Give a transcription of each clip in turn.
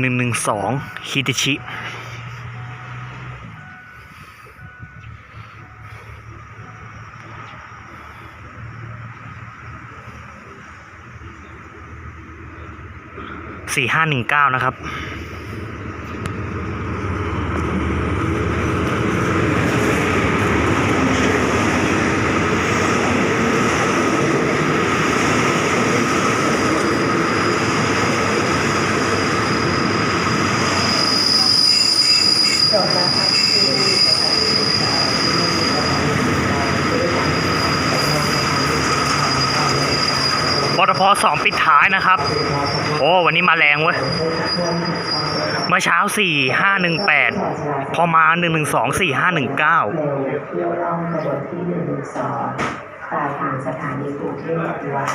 หนึ่งหนึ่งสองฮิติชิ สี่ห้าหนึ่งเก้านะครับ จบแล้วครับที่ ปตทสองปิดท้ายนะครับ โอ้วันนี้มาแรงเว้ย เมื่อเช้าสี่ห้าหนึ่งแปดพอมาหนึ่งหนึ่งสองสี่ห้าหนึ่งเก้าเร็วเที่ยวล่องขบวนที่หนึ่งสองปลายทางสถานีกรุงเทพอภิวัตร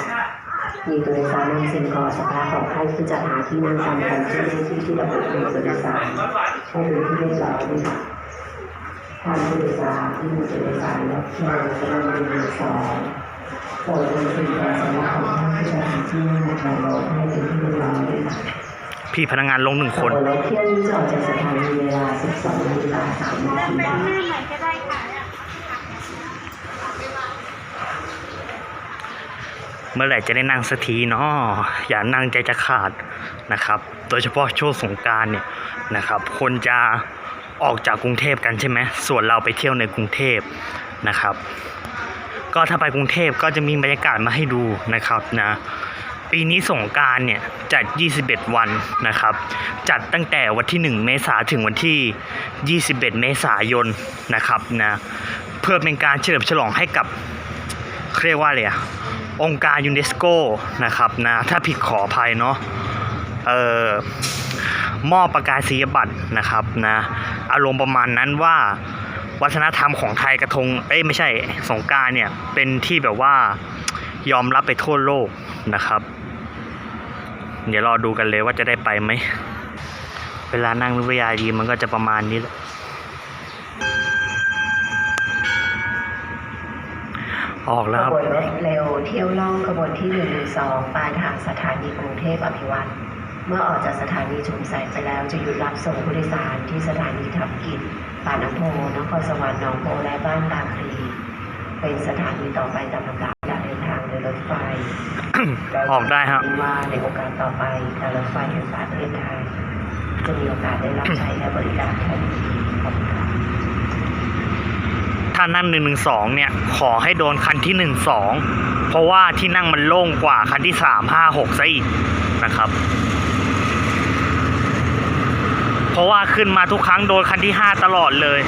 มีตัวโดยสารนำสิ่งขอสภาของท่านคือจัดหาที่นั่งตามแผนที่เลขที่ที่ระบุในตัวโดยสารให้ดูที่เลขสองด้วยค่ะทานผู้โดยสารที่มีตัวโดยสารและเที่ยวกำลังหนึ่งสอง ปรดนสิ่งของสภาพของท่านคือจัดหาที่นั่งในรถให้เป็นที่เรียบร้อยด้วยค่ะพี่พนักงานลงหนึ่งคนรถเที่ยวนี้จะออกจากสถานีเวลา 12นาฬิกา3นาทีเมื่อไหร่จะได้นั่งสักทีเนาะอย่านั่งใจจะขาดนะครับ โดยเฉพาะช่วงสงการเนี่ยนะครับ คนจะออกจากกรุงเทพกันใช่ไหมส่วนเราไปเที่ยวในกรุงเทพนะครับ ก็ถ้าไปกรุงเทพก็จะมีบรรยากาศมาให้ดูนะครับนะปีนี้สงการเนี่ยจัด 21 วันนะครับ จัดตั้งแต่วันที่ 1 เมษาถึงวันที่ 21 เมษายนนะครับนะเพื่อเป็นการเฉลิมฉลองให้กับเขาเรียกว่าอะไรอะองค์การยูเนสโกนะครับนะถ้าผิดขออภัยเนาะเอ่อมอบประกาศนียบัตรนะครับนะอารมณ์ประมาณนั้นว่า วัฒนธรรมของไทยกระทง เอ้ยไม่ใช่สงการเนี่ย เป็นที่แบบว่ายอมรับไปทั่วโลกนะครับ เดี๋ยวรอดูกันเลยว่าจะได้ไปไหม เวลานั่งวิทยาดีมันก็จะประมาณนี้แหละออกแล้วขครับบวนรถเร็วเที่ยวล่องขบวนที่112ปลายทางสถานีกรุงเทพอภิวัตร เมื่อออกจากสถานีชุมแสงไปแล้วจะหยุดรับส่งผู้โดยสารที่สถานีทับกิจปากน้ำโพนครสวรรค์หนองโพและบ้านตาคลีเป็นสถานีต่อไปตามลำดับการเดินทางโดยรถไฟออกได้ครับว่าในโอกาสต่อไปการรถไฟแห่งประเทศไทยจะมีโอกาสได้รับใช้และบริการท่านขอบคุณครับถ้านั่งหนึ่งหนึ่งสองเนี่ยขอให้โดนคันที่หนึ่งสองเพราะว่าที่นั่งมันโล่งกว่าคันที่สามห้าหกซะอีกนะครับ เพราะว่าขึ้นมาทุกครั้งโดนคันที่ห้าตลอดเลย